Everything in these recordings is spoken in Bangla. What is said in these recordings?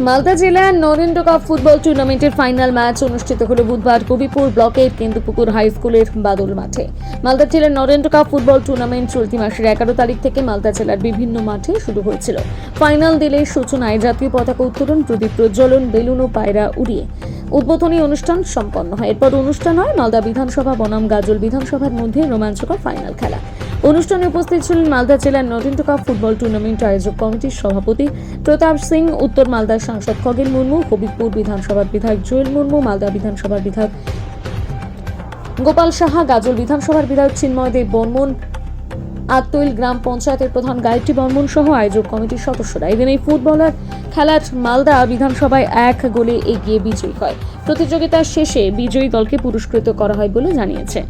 মালদা জেলার নরেন্দ্র কাপ ফুটবল টুর্নামেন্টের ফাইনাল ম্যাচ অনুষ্ঠিত হলো বুধবার কবিপুর ব্লকের কেন্দুপুকুর হাই স্কুলের বাদল মাঠে। মালদা জেলার নরেন্দ্র কাপ ফুটবল টুর্নামেন্ট চলতি মাসের এগারো তারিখ থেকে মালদা জেলার বিভিন্ন মাঠে শুরু হয়েছিল। ফাইনাল দিলে সূচনায় জাতীয় পতাকা উত্তোলন, প্রদীপ প্রজ্বলন, বেলুন ও পায়রা উড়িয়ে উদ্বোধনী অনুষ্ঠান সম্পন্ন হয়। এরপর অনুষ্ঠান হয় মালদা বিধানসভা, বনাম গাজল বিধানসভার মধ্যে রোমাঞ্চকর ফাইনাল খেলা। অনুষ্ঠানে উপস্থিত ছিলেন মালদা জেলার নরেন্দ্র কাপ ফুটবল টুর্নামেন্ট আয়োজক কমিটির সভাপতি প্রতাপ সিং, উত্তর মালদার সাংসদ খগেন মুর্মু, হবিবপুর বিধানসভার বিধায়ক জুয়েল মুর্মু, মালদা বিধানসভার বিধায়ক গোপাল সাহা, গাজল বিধানসভার বিধায়ক চিন্ময় দেব বর্মন আত্তইল গ্রাম পঞ্চায়েতের প্রধান গায়ত্রী বর্মন সহ আয়োজক কমিটির সদস্যরা। এদিন এই ফুটবলার খেলার মালদা বিধানসভায় এক গোলে এগিয়ে বিজয়ী হয়। প্রতিযোগিতার শেষে বিজয়ী দলকে পুরস্কৃত করা হয় বলে জানিয়েছে।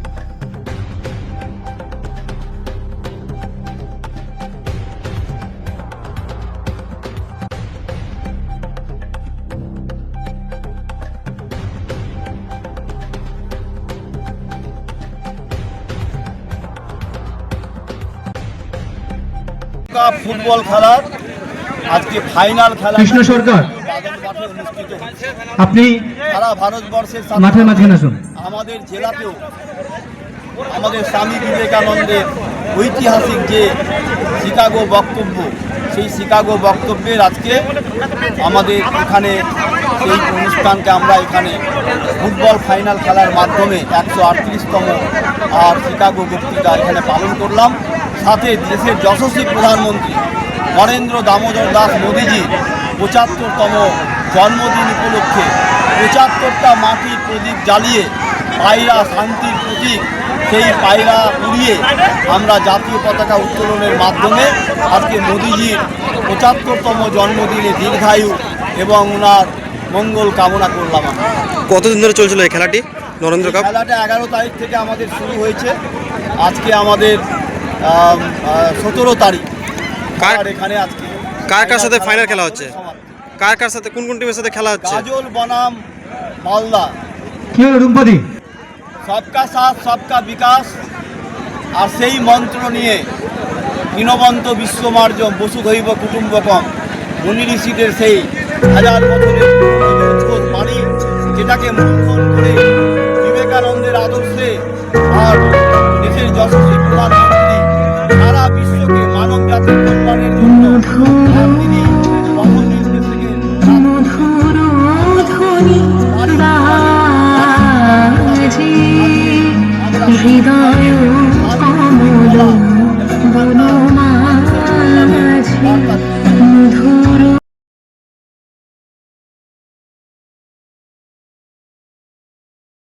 কাপ ফুটবল খেলার আজকে ফাইনাল খেলা। কৃষ্ণ সরকার মাঠে আপনি সারা ভারতবর্ষের মাঠের মাঝখানে আসুন। আমাদের জেলাতেও আমাদের স্বামী বিবেকানন্দের ঐতিহাসিক যে শিকাগো বক্তব্য সেই শিকাগো বক্তব্যের আজকে আমাদের এখানে সেই অনুষ্ঠানকে আমরা এখানে ফুটবল ফাইনাল খেলার মাধ্যমে একশো আটত্রিশতম আর শিকাগো বক্তৃতা এখানে পালন করলাম। সাথে দেশের যশস্বী প্রধানমন্ত্রী নরেন্দ্র দামোদর দাস মোদীজি পঁচাত্তরতম জন্মদিন উপলক্ষে। পঁচাত্তরটা মাটির প্রদীপ জ্বালিয়ে পায়রা শান্তির প্রতীক সেই পায়রা উড়িয়ে আমরা জাতীয় পতাকা উত্তোলনের মাধ্যমে আজকে মোদীজির পঁচাত্তরতম জন্মদিনে দীর্ঘায়ু এবং ওনার মঙ্গল কামনা করলাম কতদিন ধরে চলছিল এই খেলাটি? নরেন্দ্র কাপ? খেলাটা এগারো তারিখ থেকে আমাদের শুরু হয়েছে। আজকে আমাদের সতেরো তারিখ। কার- এখানে আজকে কার কার সাথে ফাইনাল খেলা হচ্ছে? কার কার সাথে কোন কোন টিমের সাথে খেলা হচ্ছে? গাজল বনাম মালদা। কি হলো সবকা সাথ সবকা বিকাশ। আর সেই মন্ত্র নিয়ে দীনবন্ত বিশ্বমার্য বসুধৈব কুটুম্বকম মুনি ঋষিদের সেই হাজার বছরের বাণী যেটাকে মূলধন করে বিবেকানন্দের আদর্শে আর দেশের যশস্বী প্রধানমন্ত্রী தான்